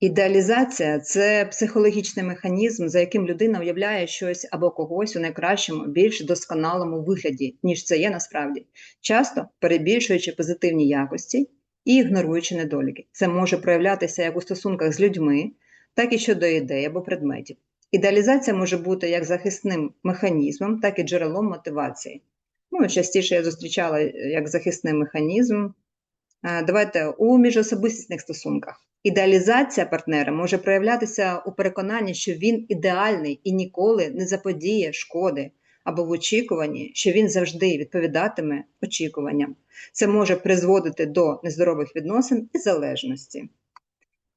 Ідеалізація це психологічний механізм, за яким людина уявляє щось або когось у найкращому, більш досконалому вигляді, ніж це є насправді, часто перебільшуючи позитивні якості і ігноруючи недоліки. Це може проявлятися як у стосунках з людьми, так і щодо ідей або предметів. Ідеалізація може бути як захисним механізмом, так і джерелом мотивації. Ну, частіше я зустрічала як захисний механізм. Е, давайте у міжособистісних стосунках. Ідеалізація партнера може проявлятися у переконанні, що він ідеальний і ніколи не заподіє шкоди, або в очікуванні, що він завжди відповідатиме очікуванням. Це може призводити до нездорових відносин і залежності.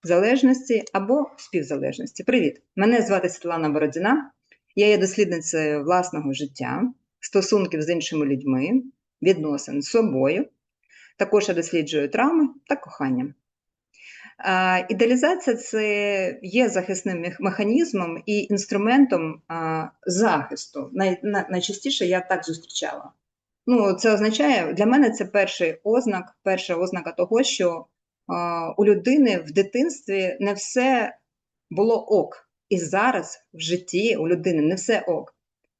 Залежності або співзалежності. Привіт! Мене звати Світлана Бородіна, я є дослідницею власного життя, стосунків з іншими людьми, відносин з собою. Також я досліджую травми та кохання. Ідеалізація це є захисним механізмом і інструментом захисту. Найчастіше я так зустрічала. Ну, Це означає, для мене це перший ознак, перша ознака того, що у людини в дитинстві не все було ок. І зараз в житті у людини не все ок.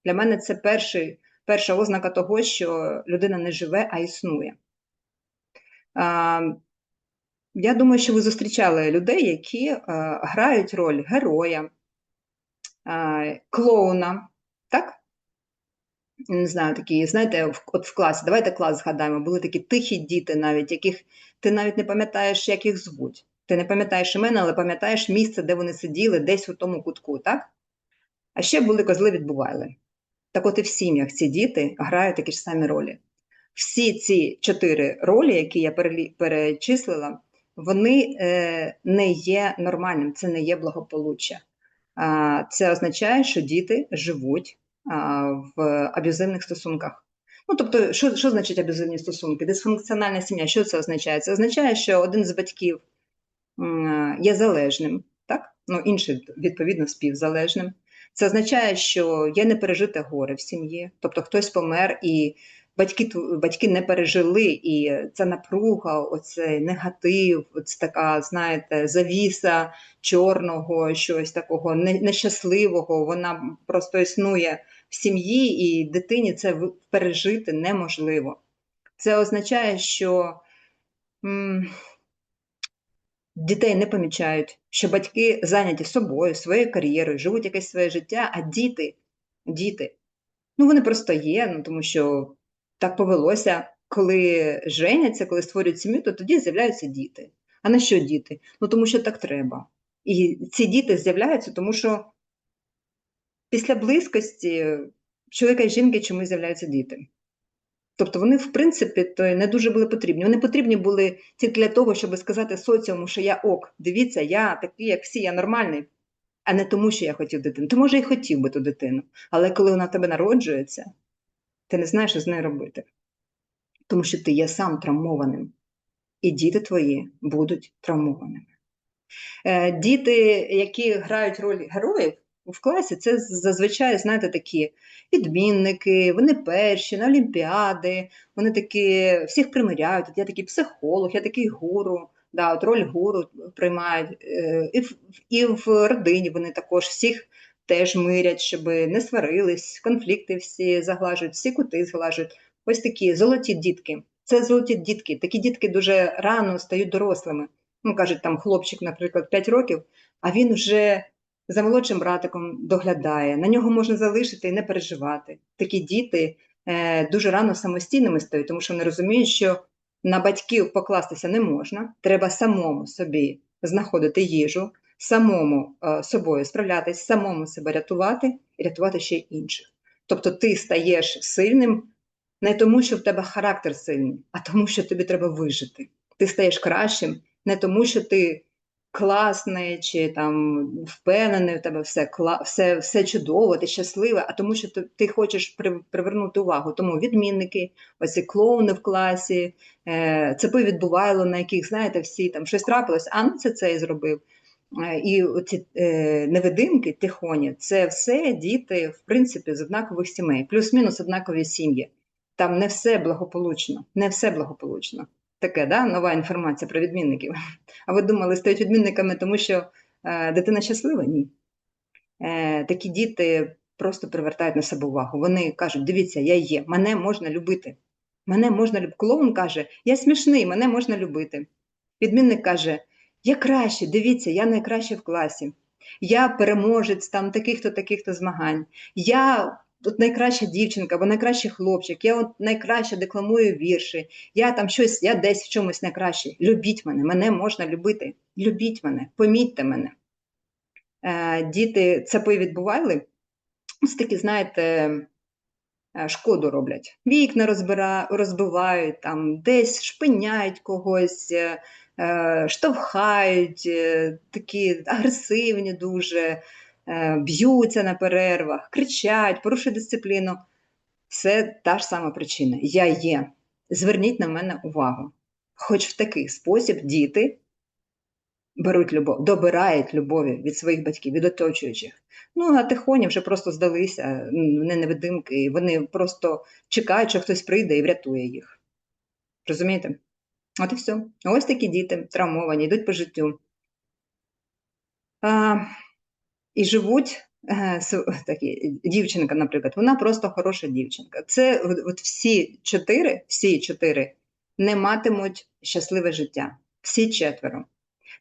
Для мене це перший, перша ознака того, що людина не живе, а існує. Я думаю, що ви зустрічали людей, які е, грають роль героя, е, клоуна, так? Не знаю, такі, знаєте, от в класі, давайте клас згадаємо, були такі тихі діти, навіть, яких ти навіть не пам'ятаєш, як їх звуть. Ти не пам'ятаєш імена, але пам'ятаєш місце, де вони сиділи, десь у тому кутку, так? А ще були козли відбували. Так от і в сім'ях ці діти грають такі ж самі ролі. Всі ці чотири ролі, які я перечислила, вони е, не є нормальним, це не є благополуччя. Це означає, що діти живуть в аб'юзивних стосунках. Ну, тобто, що що значить аб'юзивні стосунки? Дисфункціональна сім'я, що це означає? Це означає, що один з батьків є залежним, так? Ну, інший, відповідно, співзалежним. Це означає, що є непережите горе в сім'ї, тобто хтось помер і батьки батьки не пережили, і ця напруга, оцей негатив, оце така, знаєте, завіса чорного, щось такого нещасливого, вона просто існує в сім'ї, і дитині це пережити неможливо. Це означає, що м дітей не помічають, що батьки зайняті собою, своєю кар'єрою, живуть якесь своє життя, а діти, діти, ну вони просто є, ну тому що так повелося, коли женяться, коли створюють сім'ю, то тоді з'являються діти. А на що діти? Ну тому що так треба. І ці діти з'являються, тому що після близькості чоловіка і жінки чомусь з'являються діти. Тобто вони, в принципі, то не дуже були потрібні. Вони потрібні були тільки для того, щоб сказати соціуму, що я ок, дивіться, я такий, як всі, я нормальний, а не тому, що я хотів дитину. Ти, може, і хотів би ту дитину, але коли вона в тебе народжується, ти не знаєш, що з нею робити. Тому що ти є сам травмованим, і діти твої будуть травмованими. Е, діти, які грають роль героїв в класі, це зазвичай, знаєте, такі відмінники, вони перші на олімпіади, вони такі, всіх примиряють. Я такий психолог, я такий гуру. Да, от Роль гуру приймають. Е, і в, і в родині вони також всіх теж мирять, щоб не сварились, конфлікти всі заглажують, всі кути зглажують. Ось такі золоті дітки. Це золоті дітки. Такі дітки дуже рано стають дорослими. Ну, кажуть, там хлопчик, наприклад, 5 років, а він вже за молодшим братиком доглядає, на нього можна залишити і не переживати. Такі діти е, дуже рано самостійними стають, тому що вони розуміють, що на батьків покластися не можна, треба самому собі знаходити їжу, самому е, собою справлятись, самому себе рятувати і рятувати ще й інших. Тобто ти стаєш сильним не тому, що в тебе характер сильний, а тому, що тобі треба вижити. Ти стаєш кращим не тому, що ти класний чи там впевнений, у тебе все все, все чудово, ти щасливий, а тому, що ти, хочеш привернути увагу. Тому відмінники, оці клоуни в класі, е, цепи відбувало, на яких, знаєте, всі там щось трапилось, а ну це цей зробив. Е, і ці е, невидимки, тихоні, це все діти, в принципі, з однакових сімей, плюс-мінус однакові сім'ї. Там не все благополучно, не все благополучно. таке, да? нова інформація про відмінників. А ви думали, стають відмінниками, тому що е, дитина щаслива? Ні. Такі діти просто привертають на себе увагу. Вони кажуть: дивіться, я є, мене можна любити. Мене можна любити. Клоун каже, я смішний, мене можна любити. Відмінник каже, я краще, дивіться, я найкраще в класі. Я переможець там таких-то, таких-то змагань. Я от найкраща дівчинка або найкращий хлопчик, я от найкраще декламую вірші, я там щось, я десь в чомусь найкращий. Любіть мене, мене можна любити. Любіть мене, помітьте мене. Е, Діти цапи відбували, ось такі, знаєте, е, шкоду роблять. Вікна розбира, розбивають, там, десь шпиняють когось. Е, штовхають, е, такі агресивні, дуже, е, б'ються на перервах, кричать, порушують дисципліну. Це та ж сама причина. Я є. Зверніть на мене увагу. Хоч в такий спосіб діти беруть любов, добирають любові від своїх батьків, від оточуючих. Ну, а тихоні вже просто здалися, вони невидимки, і вони просто чекають, що хтось прийде і врятує їх. Розумієте? От і все. Ось такі діти травмовані, йдуть по життю. А, І живуть е, такі, дівчинка, наприклад, вона просто хороша дівчинка. Це от всі чотири, всі чотири не матимуть щасливе життя. Всі четверо.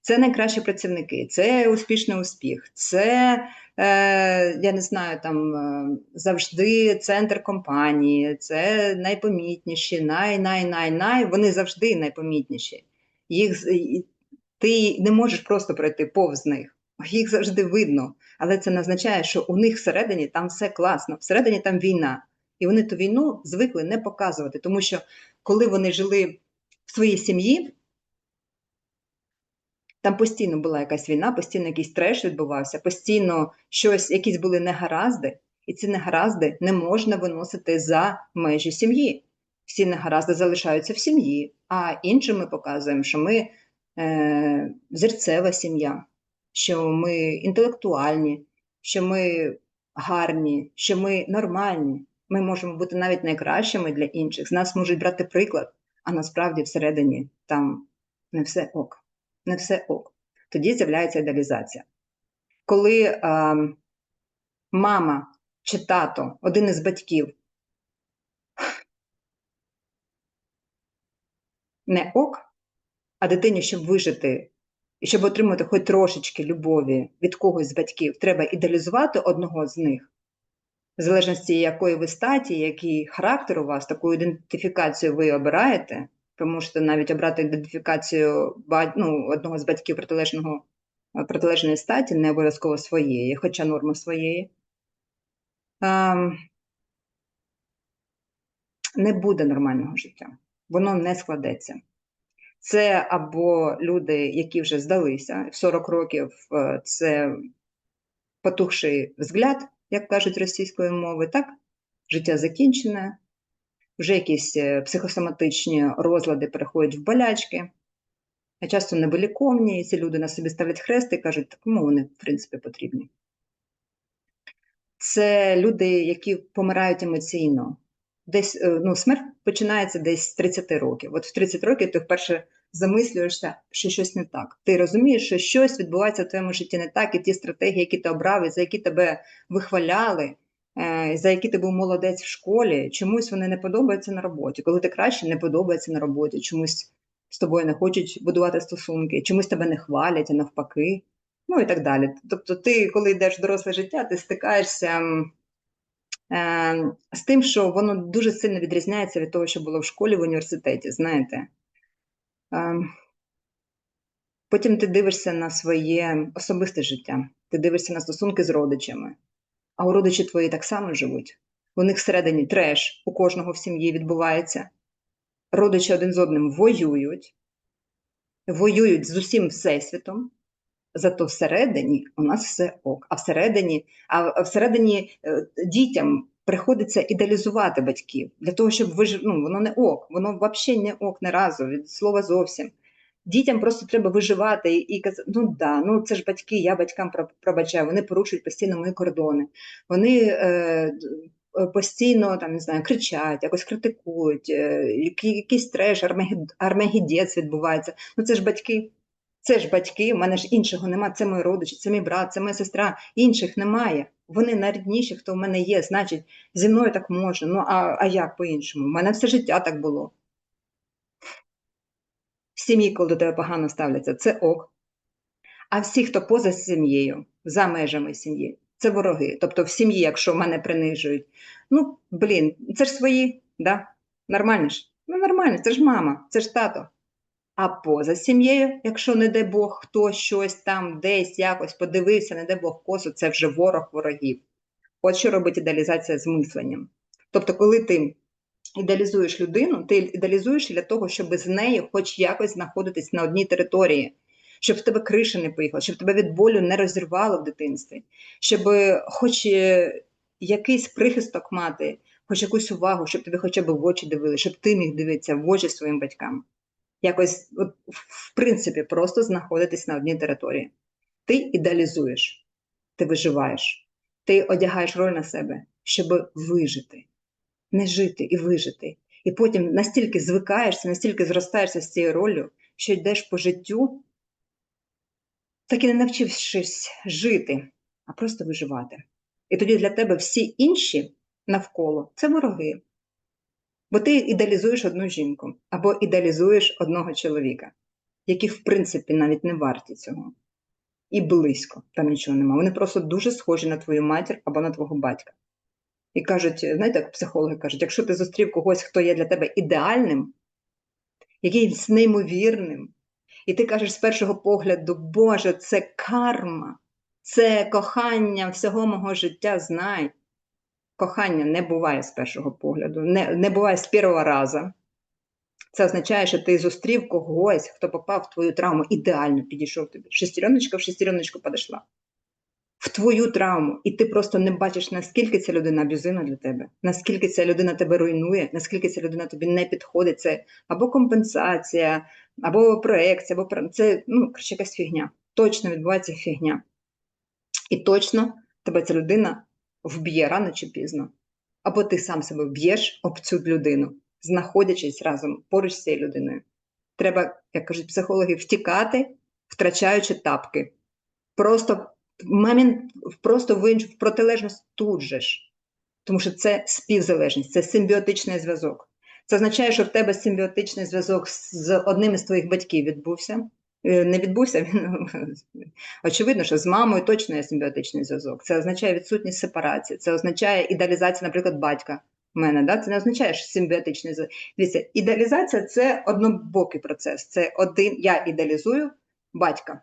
Це найкращі працівники, це успішний успіх, це, я не знаю, там е, завжди центр компанії, це найпомітніші, най-най-най-най, вони завжди найпомітніші. Їх, Ти не можеш просто пройти повз них, їх завжди видно. Але це не означає, що у них всередині там все класно, всередині там війна. І вони ту війну звикли не показувати, тому що коли вони жили в своїй сім'ї. Там постійно була якась війна, постійно якийсь треш відбувався, постійно щось, якісь були негаразди, і ці негаразди не можна виносити за межі сім'ї. Всі негаразди залишаються в сім'ї, а іншим ми показуємо, що ми е, зерцева сім'я, що ми інтелектуальні, що ми гарні, що ми нормальні. Ми можемо бути навіть найкращими для інших. З нас можуть брати приклад, а насправді всередині там не все ок не все ок. Тоді з'являється ідеалізація. Коли е, мама чи тато, один із батьків, не ок, а дитині, щоб вижити і щоб отримати хоч трошечки любові від когось з батьків, треба ідеалізувати одного з них, в залежності, якої ви статі, який характер у вас, таку ідентифікацію ви обираєте. Ви можете навіть обрати ідентифікацію ну, одного з батьків протилежного, протилежної статі, не обов'язково своєї, хоча норма своєї. Ем, не буде нормального життя, воно не складеться. Це або люди, які вже здалися, в 40 років е, це потухший взгляд, як кажуть російською мовою, так? Життя закінчене, вже якісь е, психосоматичні розлади переходять в болячки, а часто невиліковні, і ці люди на собі ставлять хрест і кажуть, кому вони, в принципі, потрібні. Це люди, які помирають емоційно. Десь е, ну, смерть починається десь з 30 років. От в 30 років ти вперше замислюєшся, що щось не так. Ти розумієш, що щось відбувається в твоєму житті не так, і ті стратегії, які ти обрав, і за які тебе вихваляли, за які ти був молодець в школі, чомусь вони не подобаються на роботі. Коли ти краще не подобається на роботі, чомусь з тобою не хочуть будувати стосунки, чомусь тебе не хвалять, а навпаки, ну і так далі. Тобто, ти, коли йдеш в доросле життя, ти стикаєшся е, з тим, що воно дуже сильно відрізняється від того, що було в школі в університеті, знаєте. Е, Потім ти дивишся на своє особисте життя, ти дивишся на стосунки з родичами а у родичі твої так само живуть. У них всередині треш у кожного в сім'ї відбувається. Родичі один з одним воюють, воюють з усім всесвітом, зато всередині у нас все ок. А всередині, а всередині е, дітям приходиться ідеалізувати батьків для того, щоб вижив... ну, воно не ок, воно взагалі не ок не разу, від слова зовсім. Дітям просто треба виживати і казати, ну да, ну це ж батьки, я батькам пробачаю, вони порушують постійно мої кордони. Вони е, постійно там не знаю, кричать, якось критикують, е, якийсь треш, армегі- армагеддець відбувається. Ну це ж батьки. Це ж батьки, в мене ж іншого нема, це мої родичі, це мій брат, це моя сестра, інших немає. Вони найрідніші, хто в мене є, значить, зі мною так можна. Ну а, а як по-іншому? У мене все життя так було. Сім'ї, коли до тебе погано ставляться, це ок. А всі, хто поза сім'єю, за межами сім'ї, це вороги. Тобто в сім'ї, якщо мене принижують, ну блін, це ж свої, да? Нормально ж? Ну нормально, це ж мама, це ж тато. А поза сім'єю, якщо не дай Бог, хто щось там десь якось подивився, не дай Бог косу, це вже ворог ворогів. От що робить ідеалізація з мисленням. Тобто, коли ти ідеалізуєш людину, ти ідеалізуєш для того, щоб з нею хоч якось знаходитись на одній території, щоб в тебе криша не поїхала, щоб тебе від болю не розірвало в дитинстві, щоб хоч е, якийсь прихисток мати, хоч якусь увагу, щоб тобі хоча б в очі дивили, щоб ти міг дивитися в очі своїм батькам. Якось, от, в принципі, просто знаходитись на одній території. Ти ідеалізуєш, ти виживаєш, ти одягаєш роль на себе, щоб вижити, не жити і вижити. І потім настільки звикаєшся, настільки зростаєшся з цією роллю, що йдеш по життю, так і не навчившись жити, а просто виживати. І тоді для тебе всі інші навколо це вороги. Бо ти ідеалізуєш одну жінку або ідеалізуєш одного чоловіка, які, в принципі, навіть не варті цього. І близько там нічого немає. Вони просто дуже схожі на твою матір або на твого батька. І кажуть, знаєте, як психологи кажуть, якщо ти зустрів когось, хто є для тебе ідеальним, якийсь неймовірним, і ти кажеш з першого погляду, Боже, це карма, це кохання всього мого життя, знай. Кохання не буває з першого погляду, не, не буває з першого разу. Це означає, що ти зустрів когось, хто попав в твою травму, ідеально підійшов тобі. Шестереночка в шестереночку підійшла. В твою травму, і ти просто не бачиш, наскільки ця людина аб'юзивна для тебе, наскільки ця людина тебе руйнує, наскільки ця людина тобі не підходить. Це або компенсація, або проекція, або це ну, коротше, якась фігня. Точно відбувається фігня. І точно тебе ця людина вб'є рано чи пізно. Або ти сам себе вб'єш об цю людину, знаходячись разом поруч з цією людиною. Треба, як кажуть психологи, втікати, втрачаючи тапки. Просто момент, просто в іншу в протилежність тут же ж. Тому що це співзалежність, це симбіотичний зв'язок. Це означає, що в тебе симбіотичний зв'язок з одним із твоїх батьків відбувся. Е, Не відбувся, очевидно, що з мамою точно є симбіотичний зв'язок. Це означає відсутність сепарації, це означає ідеалізація, наприклад, батька в мене. Да? Це не означає, що симбіотичний зв'язок. Ідеалізація це однобокий процес. Це один, я ідеалізую батька.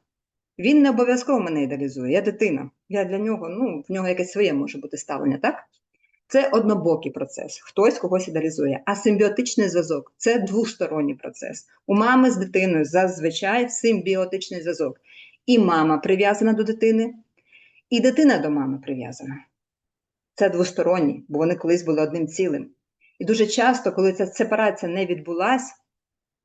Він не обов'язково мене ідеалізує, я дитина. Я для нього, ну, в нього якесь своє може бути ставлення, так? Це однобокий процес, хтось когось ідеалізує. А симбіотичний зв'язок це двосторонній процес. У мами з дитиною зазвичай симбіотичний зв'язок. І мама прив'язана до дитини, і дитина до мами прив'язана. Це двосторонні, бо вони колись були одним цілим. І дуже часто, коли ця сепарація не відбулась,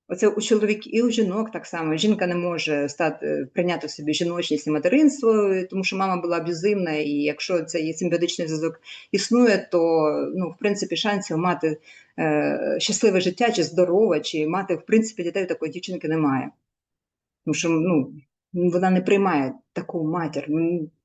оце у чоловіків і у жінок так само. Жінка не може стати, прийняти в собі жіночність і материнство, тому що мама була аб'юзивна, і якщо цей симбіотичний зв'язок існує, то ну, в принципі шансів мати е, щасливе життя, чи здорове, чи мати в принципі дітей такої дівчинки немає. Тому що ну, вона не приймає таку матір,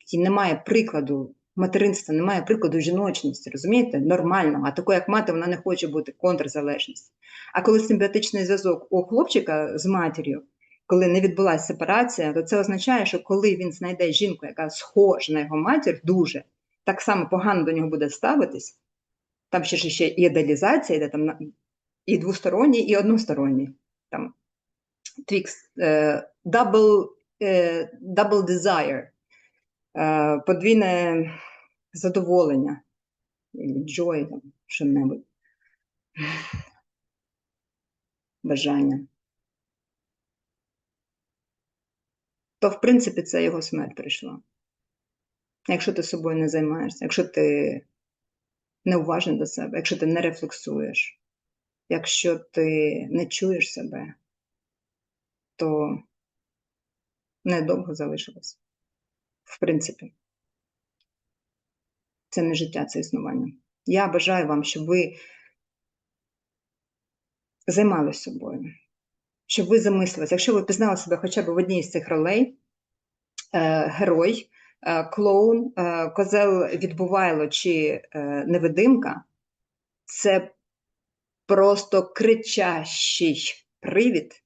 їй немає прикладу материнства, немає прикладу жіночності, розумієте? Нормального. А такої, як мати, вона не хоче бути контрзалежність. А коли симбіотичний зв'язок у хлопчика з матір'ю, коли не відбулася сепарація, то це означає, що коли він знайде жінку, яка схожа на його матір, дуже так само погано до нього буде ставитись. Там ще ж ще і ідеалізація йде там і двосторонній, і односторонній. Там твікс, е, double, е, double desire, е, подвійне задоволення, joy, там, що-небудь. Бажання. То, в принципі, це його смерть прийшла. Якщо ти собою не займаєшся, якщо ти неуважний до себе, якщо ти не рефлексуєш, якщо ти не чуєш себе, то недовго залишилось. В принципі, це не життя, це існування. Я бажаю вам, щоб ви займалися собою, щоб ви замислилися. Якщо ви пізнали себе хоча б в одній з цих ролей, е, герой, е, клоун, е, козел відбувайло чи е, невидимка, це просто кричащий привід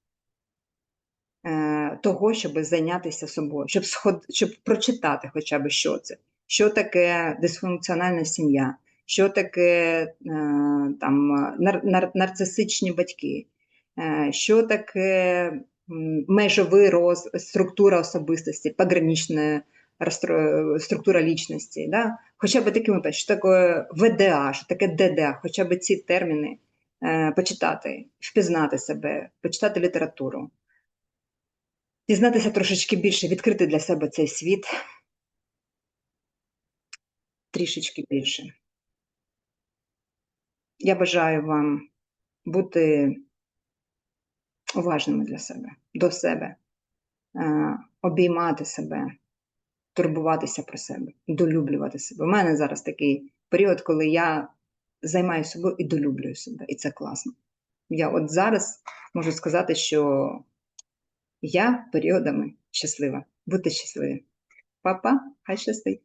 е, того, щоб зайнятися собою, щоб, сход, щоб прочитати хоча б що це, що таке дисфункціональна сім'я, що таке е, там, нар, нар, нарцисичні батьки, е, що таке межовий роз, структура особистості, погранична структура лічності. Да? Хоча б такими, що таке ВДА, що таке ДДА, хоча б ці терміни е, почитати, впізнати себе, почитати літературу, дізнатися трошечки більше, відкрити для себе цей світ трішечки більше. Я бажаю вам бути уважними для себе, до себе, е, обіймати себе, турбуватися про себе, долюблювати себе. У мене зараз такий період, коли я займаюся собою і долюблюю себе, і це класно. Я от зараз можу сказати, що я періодами щаслива. Будьте щасливі. Папа, хай щастить.